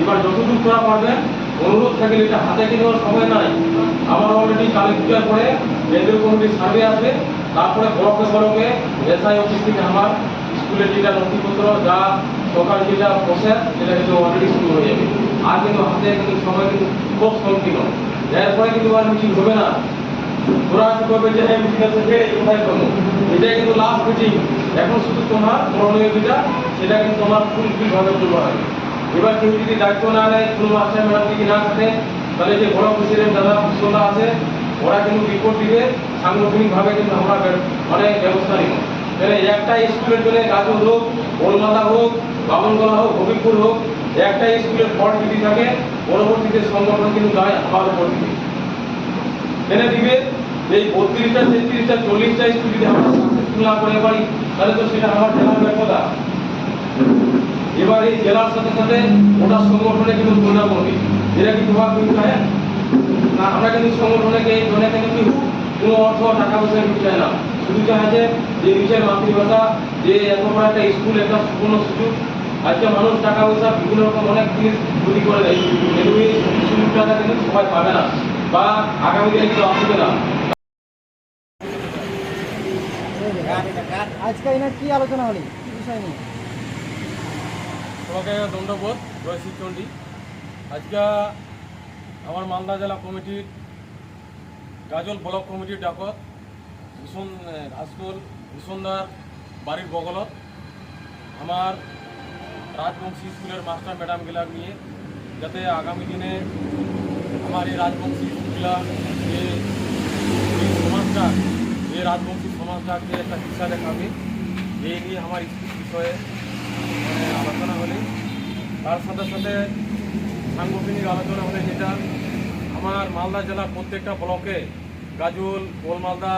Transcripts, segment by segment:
এবার যতদূর তোরা পারবেন অনুরোধ থাকলে এটা হাতে কেনার সময় নাই। আমার অলরেডি কালী পূজার কেন্দ্রীয় কমিটির সার্ভে আসবে। তারপরে ব্লকে ব্লকে এসআই অফিস থেকে আমার স্কুলের যেটা নথিপত্র, যা সরকার যেটা প্রসেস সেটা কিন্তু অলরেডি শুরু হয়ে যাবে। আর কিন্তু হাতে কিন্তু সময় কিন্তু খুব সংকীর্ণ এরপরে কিন্তু আর মিটিং হবে না। কি করবে যে হ্যাঁ মিটিং আছে কোথায় করব এটাই কিন্তু লাস্ট মিটিং এখন শুধু তোমার করণীয় যেটা, সেটা কিন্তু তোমার ফুলফিল ভাবে করতে হবে। এবার কেউ যদি দায়িত্ব না নেয়, কোনো মাস্টার ম্যাডাম যদি না থাকে, তাহলে যে বড় প্রেসিডেন্ট দাদা কুশলদা আছে, ওরা কিন্তু রিপোর্ট দিবে, সাংগঠনিকভাবে কিন্তু আমরা বে- মানে ব্যবস্থা নিব। তাহলে একটা স্কুলের জন্য গাজল হোক ওলমাদা হোক, বামনগোলা হোক হবিবপুর হোক একটা স্কুলের ফল্ট যদি থাকে, পরবর্তীতে সংগঠন কিন্তু দায় আমার উপর দিবে এনে দিবে এই বত্রিশটা, তেত্রিশটা, চল্লিশটা স্কুল যদি আমরা সাকসেসফুল না করে পারি, তাহলে তো সেটা আমার জেলার ব্যর্থতা। এবার এই জেলার সাথে সাথে ওটা সংগঠনে কিন্তু তুলনা করবে। যেটা কি তোমার কিন্তু চায় না, আমরা কিন্তু সংগঠনে এই জন্য কিন্তু কোনো অর্থ টাকা পয়সা কিন্তু চায় না। শুধু চায় যে যে নিজের মাতৃভাষা, যে এত বড় একটা স্কুল, একটা সুবর্ণ সুযোগ। আজকে মানুষ টাকা পয়সা, বিভিন্ন রকম অনেক জিনিস ক্ষতি করে দেয়। কিন্তু এই সুযোগটা কিন্তু সবাই পাবে না বা আগামী দিনে কিন্তু আসবে না। আজকে এনার কি আলোচনা হলি? কি বিষয় নিয়ে? সবাইকে দণ্ডবোধ চণ্ডী। আজকে আমার মালদা জেলা কমিটির গাজল ব্লক কমিটির ডাকত, ভীষণ ঘাসকোল ভীষণদার বাড়ির বগলত, আমার রাজবংশী স্কুলের মাস্টার ম্যাডামগুলা নিয়ে, যাতে আগামী দিনে আমার এই রাজবংশী স্কুলগুলা যে সমাজটা রাজবংশী সমাজটাকে একটা শিক্ষা দেখাবে এই নিয়ে আমার স্কুল বিষয়ে আলোচনা হলে তার সাথে সাথে সাংগঠনিক আলোচনা হলে যেটা আমার মালদা জেলার প্রত্যেকটা ব্লকে গাজল গোলমালদা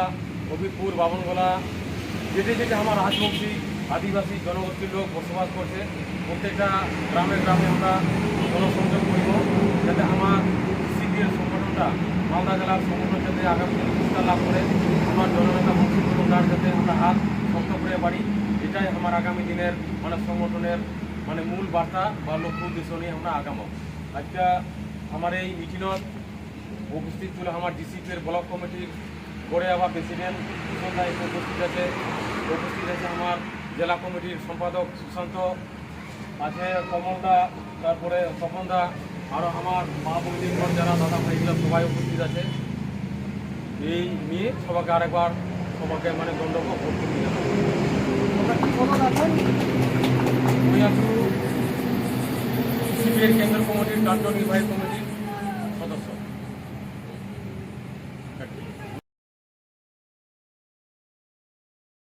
হবিবপুর বামনগোলা যেটি যেটি আমার রাজবংশী আদিবাসী জনগোষ্ঠীর লোক বসবাস করছে প্রত্যেকটা গ্রামে গ্রামে আমরা জনসংযোগ করিব যাতে আমার সিপিএল সংগঠনটা মালদা জেলার সংগঠন যাতে আগামী দিনে পুরস্কার লাভ করে আমার জননেতা প্রধান যাতে আমরা হাত শক্ত করে পারি এটাই আমার আগামী দিনের মানে সংগঠনের মানে মূল বার্তা বা লক্ষ্য উদ্দেশ্য নিয়ে আমরা আগামো। আজকে আমার এই মিটিংত উপস্থিত ছিল আমার ডিসিপির ব্লক কমিটির গড়ে আবার প্রেসিডেন্ট সুশান্ত রায় উপস্থিত আছে। উপস্থিত আছে আমার জেলা কমিটির সম্পাদক সুশান্ত, আছে কমলদা, তারপরে স্বপনদা আরও আমার মা বৌদিগণ যারা, দাদা ভাইগুলো সবাই উপস্থিত আছে। এই নিয়ে সবাইকে আরেকবার সবাইকে মানে দণ্ডক করতে নিয়ে আমি আছি। সিপিএর কেন্দ্র কমিটির কার্যনির্বাহী কমিটির